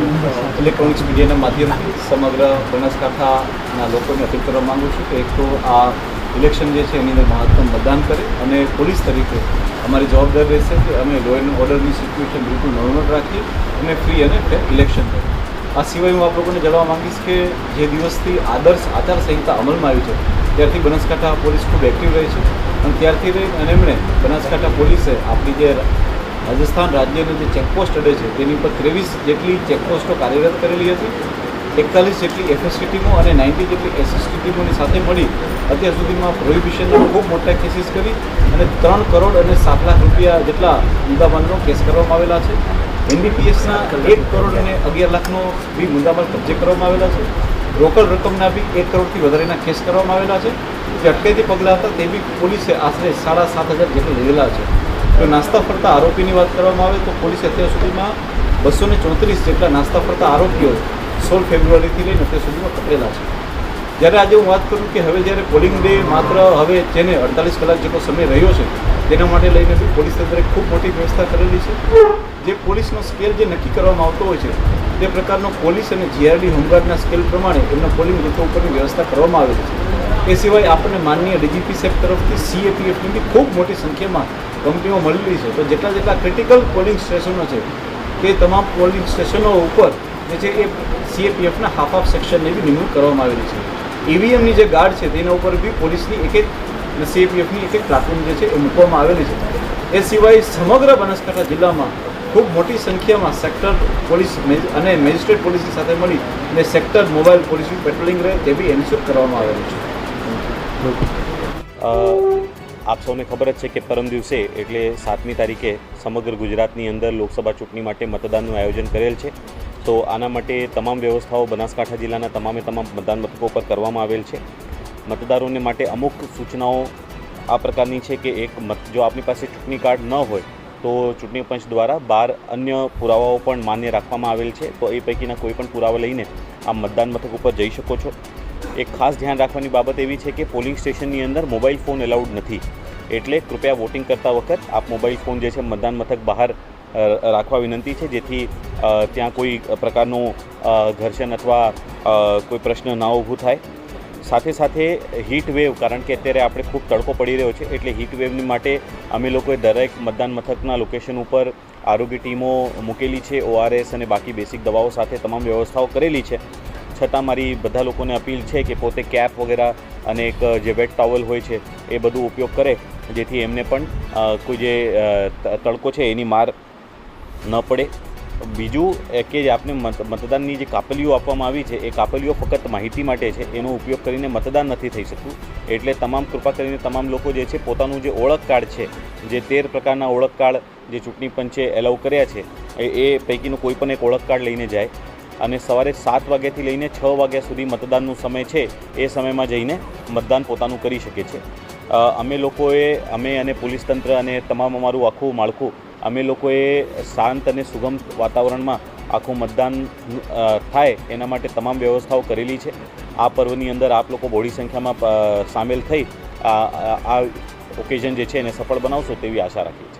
Electronics મીડિયાના માધ્યમથી સમગ્ર બનાસકાંઠાના લોકોને અપીલ કરવા માગું છું કે એક તો આ ઇલેક્શન જે છે એની અંદર મહત્તમ મતદાન કરે અને પોલીસ તરીકે અમારી જવાબદારી રહેશે કે અમે લો એન્ડ ઓર્ડરની સિચ્યુએશન બિલકુલ નોર્મલ રાખીએ અને ફ્રી અને ફેર ઇલેક્શન કરીએ. આ સિવાય હું આપ લોકોને જણાવવા માંગીશ કે જે દિવસથી આદર્શ આચારસંહિતા અમલમાં આવી છે, ત્યારથી બનાસકાંઠા પોલીસ ખૂબ એક્ટિવ રહી છે અને ત્યારથી રહી અને એમણે બનાસકાંઠા પોલીસે આપણી જે રાજસ્થાન રાજ્યની જે ચેકપોસ્ટ અડે છે, તેની ઉપર ત્રેવીસ જેટલી ચેકપોસ્ટો કાર્યરત કરેલી હતી, એકતાલીસ જેટલી એફએસટી ટીમો અને નાઇન્ટી જેટલી એસએસટી ટીમોની સાથે મળી. અત્યાર સુધીમાં પ્રોહિબિશનના ખૂબ મોટા કેસીસ કરી અને ત્રણ કરોડ અને સાત લાખ રૂપિયા જેટલા મુદ્દામાલનો કેસ કરવામાં આવેલા છે. એનડીપીએસના એક કરોડ અને અગિયાર લાખનો બી મુદ્દામાલ કબજે કરવામાં આવેલા છે. રોકડ રકમના બી એક કરોડથી વધારેના કેસ કરવામાં આવેલા છે. જે અટકાયતી પગલાં હતા તે બી પોલીસે આશરે સાડા સાત હજાર જેટલા લીધેલા છે. તો નાસ્તા ફરતા આરોપીની વાત કરવામાં આવે તો પોલીસે અત્યાર સુધીમાં બસો ને ચોત્રીસ જેટલા નાસ્તા ફરતા આરોપીઓ સોળ ફેબ્રુઆરીથી લઈને અત્યાર સુધીમાં પકડેલા છે. જ્યારે આજે હું વાત કરું કે હવે જ્યારે પોલિંગ ડે માત્ર હવે જેને અડતાલીસ કલાક જેટલો સમય રહ્યો છે, તેના માટે લઈને બી પોલીસ તંત્રે ખૂબ મોટી વ્યવસ્થા કરેલી છે. જે પોલીસનો સ્કેલ જે નક્કી કરવામાં આવતો હોય છે, તે પ્રકારનો પોલીસ અને જીઆરડી હોમગાર્ડના સ્કેલ પ્રમાણે એમના પોલિંગ બૂથો ઉપરની વ્યવસ્થા કરવામાં આવેલી છે. એ સિવાય આપણને માનનીય ડીજીપી સાહેબ તરફથી સીએપીએફની બી ખૂબ મોટી સંખ્યામાં કંપનીઓ મળેલી છે. તો જેટલા જેટલા ક્રિટિકલ પોલિંગ સ્ટેશનો છે તે તમામ પોલિંગ સ્ટેશનો ઉપર જે છે એ સીએપીએફના હાફ હાફ સેક્શનની બી નિમણૂક કરવામાં આવેલી છે. ઈવીએમની જે ગાર્ડ છે, તેના ઉપર બી પોલીસની એક એક અને સીએપીએફની એક એક પ્લાટૂન જે છે એ મૂકવામાં આવેલી છે. એ સિવાય સમગ્ર બનાસકાંઠા જિલ્લામાં ખૂબ મોટી સંખ્યામાં સેક્ટર પોલીસ અને મેજિસ્ટ્રેટ પોલીસની સાથે મળી અને સેક્ટર મોબાઈલ પોલીસનું પેટ્રોલિંગ રહે તે બી એન્શ્યોર કરવામાં આવેલું છે. આપ સૌને ખબર જ છે કે પરમ દિવસે, એટલે સાતમી તારીખે સમગ્ર ગુજરાતની અંદર લોકસભા ચૂંટણી માટે મતદાનનું આયોજન કરેલ છે. તો આના માટે તમામ વ્યવસ્થાઓ બનાસકાંઠા જિલ્લાના તમામે તમામ મતદાન મથકો પર કરવામાં આવેલ છે. મતદારોને માટે અમુક સૂચનાઓ આ પ્રકારની છે કે એક મત, જો આપની પાસે ચૂંટણી કાર્ડ ન હોય, તો ચૂંટણી પંચ દ્વારા બાર અન્ય પુરાવાઓ પણ માન્ય રાખવામાં આવેલ છે. તો એ પૈકીના કોઈ પણ પુરાવા લઈને આ મતદાન મથક ઉપર જઈ શકો છો. એક ખાસ ધ્યાન રાખવાની બાબત એવી છે કે પોલિંગ સ્ટેશનની અંદર મોબાઈલ ફોન એલાઉડ નથી. એટલે કૃપયા વોટિંગ કરતા વખત આપ મોબાઈલ ફોન જે છે મતદાન મથક બહાર રાખવા વિનંતી છે, જેથી ત્યાં કોઈ પ્રકારનું ઘર્ષણ અથવા કોઈ પ્રશ્ન ના ઊભું થાય. સાથે સાથે હીટ વેવ કારણ કે અત્યારે આપણે ખૂબ તડકો પડી રહ્યો છે, એટલે હીટ વેવની માટે અમે લોકોએ દરેક મતદાન મથકના લોકેશન ઉપર આરોગ્ય ટીમો મૂકેલી છે ઓઆરએસ અને બાકી બેસિક દવાઓ સાથે તમામ વ્યવસ્થાઓ કરેલી છે. છતાં મારી બધા લોકોને અપીલ છે કે પોતે કેપ વગેરે અને એક જે વેટ ટોવલ હોય છે, એ બધું ઉપયોગ કરે, જેથી એમને પણ કોઈ જે તડકો છે એની માર ન પડે. બીજું કે જે આપને મત, મતદાનની જે કાપલીઓ આપવામાં આવી છે, એ કાપલીઓ ફક્ત માહિતી માટે છે, એનો ઉપયોગ કરીને મતદાન નથી થઈ શકતું. એટલે તમામ કૃપા કરીને તમામ લોકો જે છે, પોતાનું જે ઓળખ કાર્ડ છે, જે તેર પ્રકારના ઓળખ કાર્ડ જે ચૂંટણી પંચે એલાઉ કર્યા છે એ પૈકીનું કોઈ પણ એક ઓળખ કાર્ડ લઈને જાય. અને સવારે સાત વાગ્યાથી લઈને છ વાગ્યા સુધી મતદાનનું સમય છે. એ સમયમાં જઈને મતદાન પોતાનું કરી શકે છે. અમે લોકોએ, અમે અને પોલીસ તંત્ર અને તમામ અમારું આખું માળખું, અમે લોકોએ શાંત અને સુગમ વાતાવરણમાં આખું મતદાન થાય એના માટે તમામ વ્યવસ્થાઓ કરેલી છે. આ પર્વની અંદર આપ લોકો બહોળી સંખ્યામાં સામેલ થઈ આ ઓકેઝન જે છે એને સફળ બનાવશો તેવી આશા રાખીએ